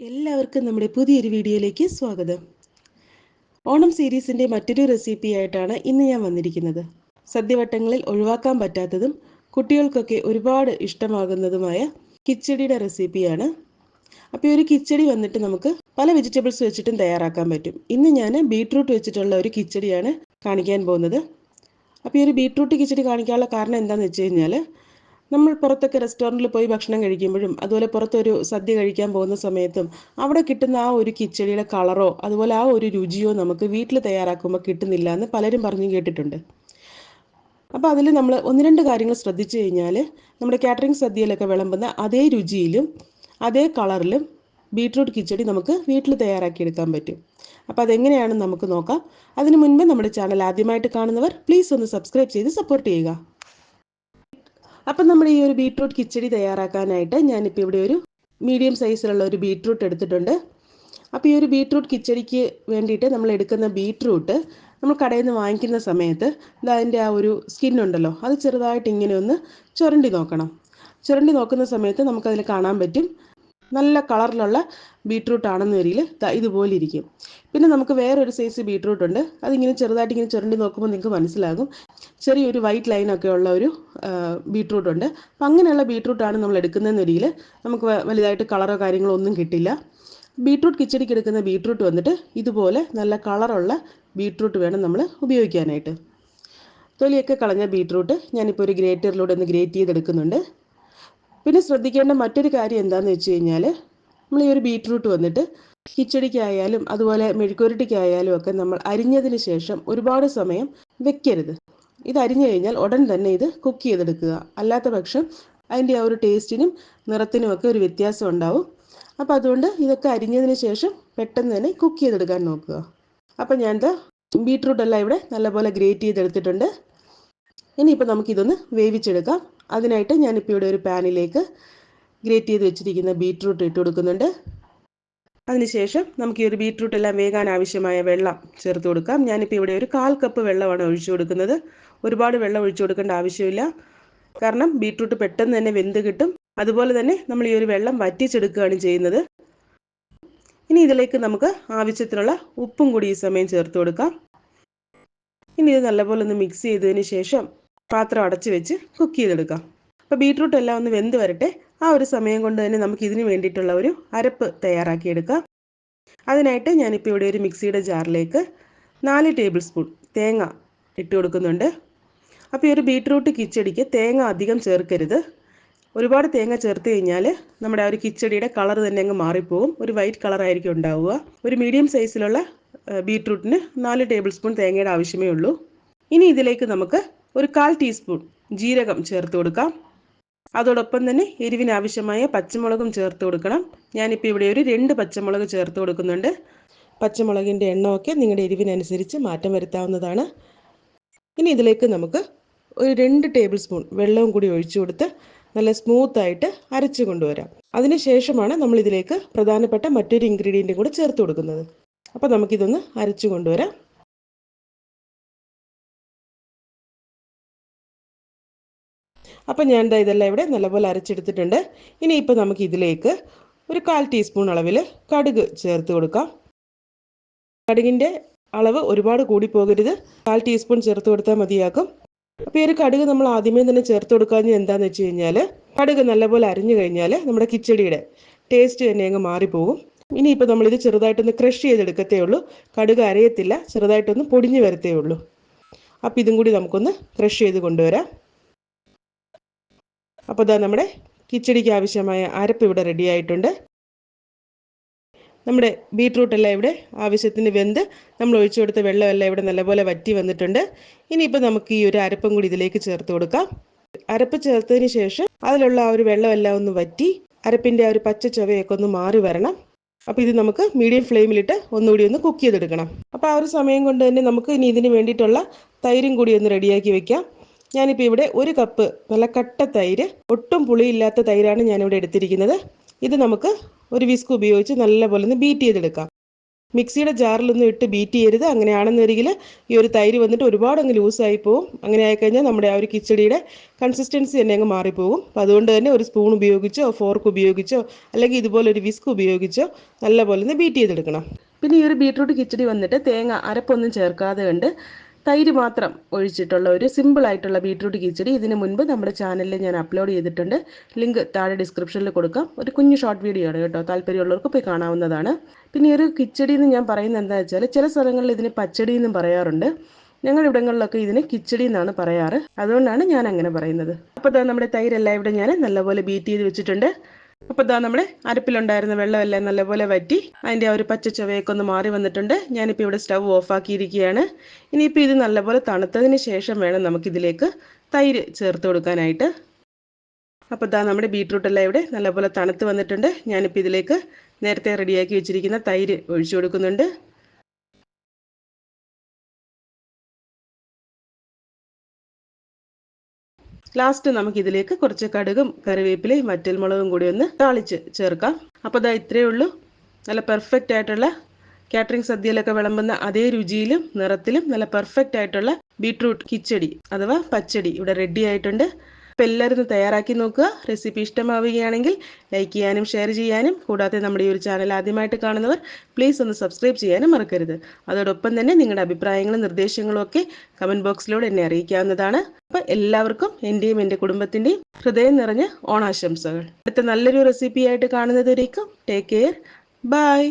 എല്ലാവർക്കും നമ്മുടെ പുതിയൊരു വീഡിയോയിലേക്ക് സ്വാഗതം. ഓണം സീരീസിന്റെ മറ്റൊരു റെസിപ്പി ആയിട്ടാണ് ഇന്ന് ഞാൻ വന്നിരിക്കുന്നത്. സദ്യവട്ടങ്ങളിൽ ഒഴിവാക്കാൻ പറ്റാത്തതും കുട്ടികൾക്കൊക്കെ ഒരുപാട് ഇഷ്ടമാകുന്നതുമായ കിച്ചടിയുടെ റെസിപ്പിയാണ് അപ്പോൾ ഒരു കിച്ചടി വന്നിട്ട് നമുക്ക് പല വെജിറ്റബിൾസ് വെച്ചിട്ടും തയ്യാറാക്കാൻ പറ്റും. ഇന്ന് ഞാൻ ബീട്രൂട്ട് വെച്ചിട്ടുള്ള ഒരു കിച്ചടിയാണ് കാണിക്കാൻ പോകുന്നത്. അപ്പോൾ ഈ ഒരു ബീട്രൂട്ട് കിച്ചടി കാണിക്കാനുള്ള കാരണം എന്താണെന്ന് വെച്ച് കഴിഞ്ഞാൽ നമ്മൾ പുറത്തൊക്കെ റെസ്റ്റോറന്റിൽ പോയി ഭക്ഷണം കഴിക്കുമ്പോഴും അതുപോലെ പുറത്തൊരു സദ്യ കഴിക്കാൻ പോകുന്ന സമയത്തും അവിടെ കിട്ടുന്ന ആ ഒരു കിച്ചടിയുടെ കളറോ അതുപോലെ ആ ഒരു രുചിയോ നമുക്ക് വീട്ടിൽ തയ്യാറാക്കുമ്പോൾ കിട്ടുന്നില്ല എന്ന് പലരും പറഞ്ഞു കേട്ടിട്ടുണ്ട്. അപ്പോൾ അതിൽ നമ്മൾ ഒന്ന് രണ്ട് കാര്യങ്ങൾ ശ്രദ്ധിച്ചു കഴിഞ്ഞാൽ നമ്മുടെ കാറ്ററിംഗ് സദ്യയിലൊക്കെ വിളമ്പുന്ന അതേ രുചിയിലും അതേ കളറിലും ബീട്രൂട്ട് കിച്ചടി നമുക്ക് വീട്ടിൽ തയ്യാറാക്കിയെടുക്കാൻ പറ്റും. അപ്പോൾ അതെങ്ങനെയാണെന്ന് നമുക്ക് നോക്കാം. അതിനു മുൻപ് നമ്മുടെ ചാനൽ ആദ്യമായിട്ട് കാണുന്നവർ പ്ലീസ് ഒന്ന് സബ്സ്ക്രൈബ് ചെയ്ത് സപ്പോർട്ട് ചെയ്യുക. അപ്പം നമ്മൾ ഈ ഒരു ബീട്രൂട്ട് കിച്ചടി തയ്യാറാക്കാനായിട്ട് ഞാനിപ്പോൾ ഇവിടെ ഒരു മീഡിയം സൈസിലുള്ള ഒരു ബീട്രൂട്ട് എടുത്തിട്ടുണ്ട്. അപ്പോൾ ഈ ഒരു ബീട്രൂട്ട് കിച്ചടിക്ക് വേണ്ടിയിട്ട് നമ്മൾ എടുക്കുന്ന ബീട്രൂട്ട് നമ്മൾ കടയിൽ നിന്ന് വാങ്ങിക്കുന്ന സമയത്ത് അതിന്റെ ആ ഒരു സ്കിൻ ഉണ്ടല്ലോ അത് ചെറുതായിട്ട് ഇങ്ങനെ ഒന്ന് ചുരണ്ടി നോക്കണം. ചുരണ്ടി നോക്കുന്ന സമയത്ത് നമുക്കതിൽ കാണാൻ പറ്റും. നല്ല കളറിലുള്ള ബീട്രൂട്ട് ആണെന്ന് വരിയിൽ ഇതുപോലെ ഇരിക്കും. പിന്നെ നമുക്ക് വേറൊരു സൈസ് ബീട്രൂട്ട് ഉണ്ട്. അതിങ്ങനെ ചെറുതായിട്ട് ഇങ്ങനെ ചുരണ്ടി നോക്കുമ്പോൾ നിങ്ങൾക്ക് മനസ്സിലാകും. ചെറിയൊരു വൈറ്റ് ലൈനൊക്കെ ഉള്ള ഒരു ബീട്രൂട്ട് ഉണ്ട്. അപ്പം അങ്ങനെയുള്ള ബീട്രൂട്ടാണ് നമ്മൾ എടുക്കുന്നതെന്ന് വരിയിൽ നമുക്ക് വലുതായിട്ട് കളറോ കാര്യങ്ങളോ ഒന്നും കിട്ടില്ല. ബീട്രൂട്ട് കിച്ചടിക്ക് എടുക്കുന്ന ബീട്രൂട്ട് വന്നിട്ട് ഇതുപോലെ നല്ല കളറുള്ള ബീട്രൂട്ട് വേണം നമ്മൾ ഉപയോഗിക്കാനായിട്ട്. തൊലിയൊക്കെ കളഞ്ഞ ബീട്രൂട്ട് ഞാനിപ്പോൾ ഒരു ഗ്രേറ്ററിലൂടെ ഒന്ന് ഗ്രേറ്റ് ചെയ്തെടുക്കുന്നുണ്ട്. പിന്നെ ശ്രദ്ധിക്കേണ്ട മറ്റൊരു കാര്യം എന്താണെന്ന് വെച്ച് കഴിഞ്ഞാൽ നമ്മൾ ഈ ഒരു ബീറ്റ്റൂട്ട് വന്നിട്ട് കിച്ചടിക്കായാലും അതുപോലെ മെഴുക്കുരുട്ടിക്കായാലും ഒക്കെ നമ്മൾ അരിഞ്ഞതിന് ശേഷം ഒരുപാട് സമയം വെക്കരുത്. ഇത് അരിഞ്ഞു കഴിഞ്ഞാൽ ഉടൻ തന്നെ ഇത് കുക്ക് ചെയ്തെടുക്കുക. അല്ലാത്ത പക്ഷം അതിന്റെ ആ ഒരു ടേസ്റ്റിനും നിറത്തിനും ഒക്കെ ഒരു വ്യത്യാസം ഉണ്ടാവും. അപ്പോൾ അതുകൊണ്ട് ഇതൊക്കെ അരിഞ്ഞതിന് ശേഷം പെട്ടെന്ന് തന്നെ കുക്ക് ചെയ്തെടുക്കാൻ നോക്കുക. അപ്പോൾ ഞാൻ എന്താ ബീട്രൂട്ട് എല്ലാം ഇവിടെ നല്ലപോലെ ഗ്രേറ്റ് ചെയ്തെടുത്തിട്ടുണ്ട്. ഇനിയിപ്പോൾ നമുക്കിതൊന്ന് വേവിച്ചെടുക്കാം. അതിനായിട്ട് ഞാനിപ്പോൾ ഇവിടെ ഒരു പാനിലേക്ക് ഗ്രേറ്റ് ചെയ്ത് വെച്ചിരിക്കുന്ന ബീട്രൂട്ട് ഇട്ട് കൊടുക്കുന്നുണ്ട്. അതിനുശേഷം നമുക്ക് ഈ ഒരു ബീട്രൂട്ട് എല്ലാം വേകാൻ ആവശ്യമായ വെള്ളം ചേർത്ത് കൊടുക്കാം. ഞാനിപ്പോൾ ഇവിടെ ഒരു കാൽ കപ്പ് വെള്ളമാണ് ഒഴിച്ചു കൊടുക്കുന്നത്. ഒരുപാട് വെള്ളം ഒഴിച്ചു കൊടുക്കേണ്ട ആവശ്യമില്ല. കാരണം ബീട്രൂട്ട് പെട്ടെന്ന് തന്നെ വെന്ത് കിട്ടും. അതുപോലെ തന്നെ നമ്മൾ ഈ ഒരു വെള്ളം വറ്റിച്ചെടുക്കുകയാണ് ചെയ്യുന്നത്. ഇനി ഇതിലേക്ക് നമുക്ക് ആവശ്യത്തിനുള്ള ഉപ്പും കൂടി ഈ സമയം ചേർത്ത് കൊടുക്കാം. ഇനി ഇത് നല്ലപോലെ ഒന്ന് മിക്സ് ചെയ്തതിന് ശേഷം പാത്രം അടച്ച് വെച്ച് കുക്ക് ചെയ്തെടുക്കാം. അപ്പോൾ ബീട്രൂട്ട് എല്ലാം ഒന്ന് വെന്ത് വരട്ടെ. ആ ഒരു സമയം കൊണ്ട് തന്നെ നമുക്ക് ഇതിന് വേണ്ടിയിട്ടുള്ള ഒരു അരപ്പ് തയ്യാറാക്കിയെടുക്കാം അതിനായിട്ട് ഞാനിപ്പോൾ ഇവിടെ ഒരു മിക്സിയുടെ ജാറിലേക്ക് നാല് ടേബിൾ സ്പൂൺ തേങ്ങ ഇട്ട് കൊടുക്കുന്നുണ്ട്. അപ്പോൾ ഈ ഒരു ബീട്രൂട്ട് കിച്ചടിക്ക് തേങ്ങ അധികം ചേർക്കരുത്. ഒരുപാട് തേങ്ങ ചേർത്ത് കഴിഞ്ഞാൽ നമ്മുടെ ആ ഒരു കിച്ചടിയുടെ കളർ തന്നെ അങ്ങ് മാറിപ്പോകും ഒരു വൈറ്റ് കളറായിരിക്കും ഉണ്ടാവുക. ഒരു മീഡിയം സൈസിലുള്ള ബീട്രൂട്ടിന് നാല് ടേബിൾ സ്പൂൺ തേങ്ങയുടെ ആവശ്യമേ ഉള്ളൂ. ഇനി ഇതിലേക്ക് നമുക്ക് ഒരു കാൽ ടീസ്പൂൺ ജീരകം ചേർത്ത് കൊടുക്കാം. അതോടൊപ്പം തന്നെ എരിവിന് ആവശ്യമായ പച്ചമുളകും ചേർത്ത് കൊടുക്കണം. ഞാനിപ്പോൾ ഇവിടെ ഒരു രണ്ട് പച്ചമുളക് ചേർത്ത് കൊടുക്കുന്നുണ്ട്. പച്ചമുളകിന്റെ എണ്ണമൊക്കെ നിങ്ങളുടെ എരിവിനനുസരിച്ച് മാറ്റം വരുത്താവുന്നതാണ്. ഇനി ഇതിലേക്ക് നമുക്ക് ഒരു രണ്ട് ടേബിൾ സ്പൂൺ വെള്ളവും കൂടി ഒഴിച്ചു കൊടുത്ത് നല്ല സ്മൂത്തായിട്ട് അരച്ച് കൊണ്ടുവരാം. അതിനുശേഷമാണ് നമ്മൾ ഇതിലേക്ക് പ്രധാനപ്പെട്ട മറ്റൊരു ഇൻഗ്രീഡിയന്റും കൂടി ചേർത്ത് കൊടുക്കുന്നത്. അപ്പോൾ നമുക്കിതൊന്ന് അരച്ചു കൊണ്ടുവരാം. അപ്പം ഞാൻ ഇതെല്ലാം ഇവിടെ നല്ലപോലെ അരച്ചെടുത്തിട്ടുണ്ട്. ഇനി ഇപ്പോൾ നമുക്ക് ഇതിലേക്ക് ഒരു കാൽ ടീസ്പൂൺ അളവിൽ കടുക് ചേർത്ത് കൊടുക്കാം. കടുകിന്റെ അളവ് ഒരുപാട് കൂടി പോകരുത്. കാൽ ടീസ്പൂൺ ചേർത്ത് കൊടുത്താൽ മതിയാക്കും അപ്പോൾ ഈ ഒരു കടുക് നമ്മൾ ആദ്യമേ തന്നെ ചേർത്ത് കൊടുക്കാഞ്ഞത് എന്താണെന്ന് വെച്ച് കഴിഞ്ഞാൽ കടുക് നല്ലപോലെ അരിഞ്ഞു കഴിഞ്ഞാൽ നമ്മുടെ കിച്ചടിയുടെ ടേസ്റ്റ് തന്നെ അങ്ങ് മാറിപ്പോകും. ഇനിയിപ്പോൾ നമ്മളിത് ചെറുതായിട്ടൊന്ന് ക്രഷ് ചെയ്തെടുക്കത്തേ ഉള്ളൂ. കടുക് അരയത്തില്ല ചെറുതായിട്ടൊന്ന് പൊടിഞ്ഞു വരത്തേ ഉള്ളൂ. അപ്പോൾ ഇതും കൂടി നമുക്കൊന്ന് ക്രഷ് ചെയ്ത് കൊണ്ടുവരാം. അപ്പോൾ ഇതാ നമ്മുടെ കിച്ചടിക്ക് ആവശ്യമായ അരപ്പ് ഇവിടെ റെഡി ആയിട്ടുണ്ട്. നമ്മുടെ ബീട്രൂട്ട് എല്ലാം ഇവിടെ ആവശ്യത്തിന് വെന്ത് നമ്മൾ ഒഴിച്ചു കൊടുത്ത വെള്ളമെല്ലാം ഇവിടെ നല്ലപോലെ വറ്റി വന്നിട്ടുണ്ട്. ഇനിയിപ്പോൾ നമുക്ക് ഈ ഒരു അരപ്പും കൂടി ഇതിലേക്ക് ചേർത്ത് കൊടുക്കാം. അരപ്പ് ചേർത്തതിന് ശേഷം അതിലുള്ള ആ ഒരു വെള്ളമെല്ലാം ഒന്ന് വറ്റി അരപ്പിന്റെ ആ ഒരു പച്ച ചുവയൊക്കെ ഒന്ന് മാറി വരണം. അപ്പോൾ ഇത് നമുക്ക് മീഡിയം ഫ്ലെയിമിലിട്ട് ഒന്നുകൂടി ഒന്ന് കുക്ക് ചെയ്തെടുക്കണം. അപ്പോൾ ആ ഒരു സമയം കൊണ്ട് തന്നെ നമുക്ക് ഇനി ഇതിന് വേണ്ടിയിട്ടുള്ള തൈരും കൂടി ഒന്ന് റെഡിയാക്കി വെക്കാം. ഞാനിപ്പോൾ ഇവിടെ ഒരു കപ്പ് നല്ല കട്ട തൈര് ഒട്ടും പുളിയില്ലാത്ത തൈരാണ് ഞാനിവിടെ എടുത്തിരിക്കുന്നത്. ഇത് നമുക്ക് ഒരു വിസ്ക് ഉപയോഗിച്ച് നല്ലപോലെ ഒന്ന് ബീറ്റ് ചെയ്തെടുക്കാം. മിക്സിയുടെ ജാറിലൊന്നും ഇട്ട് ബീറ്റ് ചെയ്യരുത്. അങ്ങനെയാണെന്നൊരിക്കൽ ഈ ഒരു തൈര് വന്നിട്ട് ഒരുപാട് അങ്ങ് ലൂസായി പോകും അങ്ങനെ ആയിക്കഴിഞ്ഞാൽ നമ്മുടെ ആ ഒരു കിച്ചടിയുടെ കൺസിസ്റ്റൻസി തന്നെ അങ്ങ് മാറിപ്പോകും. അപ്പോൾ അതുകൊണ്ട് തന്നെ ഒരു സ്പൂൺ ഉപയോഗിച്ചോ ഫോർക്ക് ഉപയോഗിച്ചോ അല്ലെങ്കിൽ ഇതുപോലെ ഒരു വിസ്ക് ഉപയോഗിച്ചോ നല്ലപോലെ ഒന്ന് ബീറ്റ് ചെയ്തെടുക്കണം. പിന്നെ ഈ ഒരു ബീട്രൂട്ട് കിച്ചടി വന്നിട്ട് തേങ്ങ അരപ്പൊന്നും ചേർക്കാതെ ഉണ്ട് തൈര് മാത്രം ഒഴിച്ചിട്ടുള്ള ഒരു സിമ്പിൾ ആയിട്ടുള്ള ബീട്രൂട്ട് കിച്ചടി ഇതിന് മുൻപ് നമ്മുടെ ചാനലിൽ ഞാൻ അപ്ലോഡ് ചെയ്തിട്ടുണ്ട്. ലിങ്ക് താഴെ ഡിസ്ക്രിപ്ഷനിൽ കൊടുക്കാം. ഒരു കുഞ്ഞു ഷോർട്ട് വീഡിയോ ആണ് കേട്ടോ. താല്പര്യമുള്ളവർക്ക് പോയി കാണാവുന്നതാണ്. പിന്നെ ഒരു കിച്ചടി എന്ന് ഞാൻ പറയുന്നത് എന്താ വെച്ചാൽ ചില സ്ഥലങ്ങളിൽ ഇതിന് പച്ചടി എന്നും പറയാറുണ്ട്. ഞങ്ങളുടെ ഇവിടങ്ങളിലൊക്കെ ഇതിന് കിച്ചടി എന്നാണ് പറയാറ്. അതുകൊണ്ടാണ് ഞാൻ അങ്ങനെ പറയുന്നത്. അപ്പോൾ നമ്മുടെ തൈരെല്ലാം ഇവിടെ ഞാൻ നല്ലപോലെ ബീറ്റ് ചെയ്ത് വെച്ചിട്ടുണ്ട്. അപ്പോൾ ഇതാ നമ്മുടെ അരപ്പിലുണ്ടായിരുന്ന വെള്ളമെല്ലാം നല്ലപോലെ വറ്റി. അതിന്റെ ആ ഒരു പച്ച ചുവയൊക്കെ ഒന്ന് മാറി വന്നിട്ടുണ്ട്. ഞാനിപ്പോൾ ഇവിടെ സ്റ്റവ് ഓഫ് ഓഫാക്കിയിരിക്കുകയാണ്. ഇനിയിപ്പോൾ ഇത് നല്ലപോലെ തണുത്തതിന് ശേഷം വേണം നമുക്ക് ഇതിലേക്ക് തൈര് ചേർത്ത് കൊടുക്കാനായിട്ട്. അപ്പോൾ ഇതാ നമ്മുടെ ബീട്രൂട്ട് എല്ലാം ഇവിടെ നല്ലപോലെ തണുത്ത് വന്നിട്ടുണ്ട്. ഞാനിപ്പോൾ ഇതിലേക്ക് നേരത്തെ റെഡിയാക്കി വെച്ചിരിക്കുന്ന തൈര് ഒഴിച്ചു കൊടുക്കുന്നുണ്ട്. ലാസ്റ്റ് നമുക്ക് ഇതിലേക്ക് കുറച്ച് കടുകും കറിവേപ്പിലയും വറ്റൽമുളകും കൂടി ഒന്ന് താളിച്ച് ചേർക്കാം. അപ്പോൾ ഇതാ ഇത്രയേ ഉള്ളൂ. നല്ല പെർഫെക്റ്റ് ആയിട്ടുള്ള കാറ്ററിംഗ് സദ്യയിലൊക്കെ വിളമ്പുന്ന അതേ രുചിയിലും നിറത്തിലും നല്ല പെർഫെക്റ്റ് ആയിട്ടുള്ള ബീട്രൂട്ട് കിച്ചടി അഥവാ പച്ചടി ഇവിടെ റെഡി ആയിട്ടുണ്ട്. അപ്പോൾ എല്ലാവരും തയ്യാറാക്കി നോക്കുക. റെസിപ്പി ഇഷ്ടമാവുകയാണെങ്കിൽ ലൈക്ക് ചെയ്യാനും ഷെയർ ചെയ്യാനും കൂടാതെ നമ്മുടെ ഈ ഒരു ചാനൽ ആദ്യമായിട്ട് കാണുന്നവർ പ്ലീസ് ഒന്ന് സബ്സ്ക്രൈബ് ചെയ്യാനും മറക്കരുത്. അതോടൊപ്പം തന്നെ നിങ്ങളുടെ അഭിപ്രായങ്ങളും നിർദ്ദേശങ്ങളും ഒക്കെ കമന്റ് ബോക്സിലൂടെ എന്നെ അറിയിക്കാവുന്നതാണ്. അപ്പോൾ എല്ലാവർക്കും എന്റെയും എന്റെ കുടുംബത്തിന്റെയും ഹൃദയം നിറഞ്ഞ ഓണാശംസകൾ. അടുത്ത നല്ലൊരു റെസിപ്പിയായിട്ട് കാണുന്നതുവരേക്കും ടേക്ക് കെയർ. ബൈ.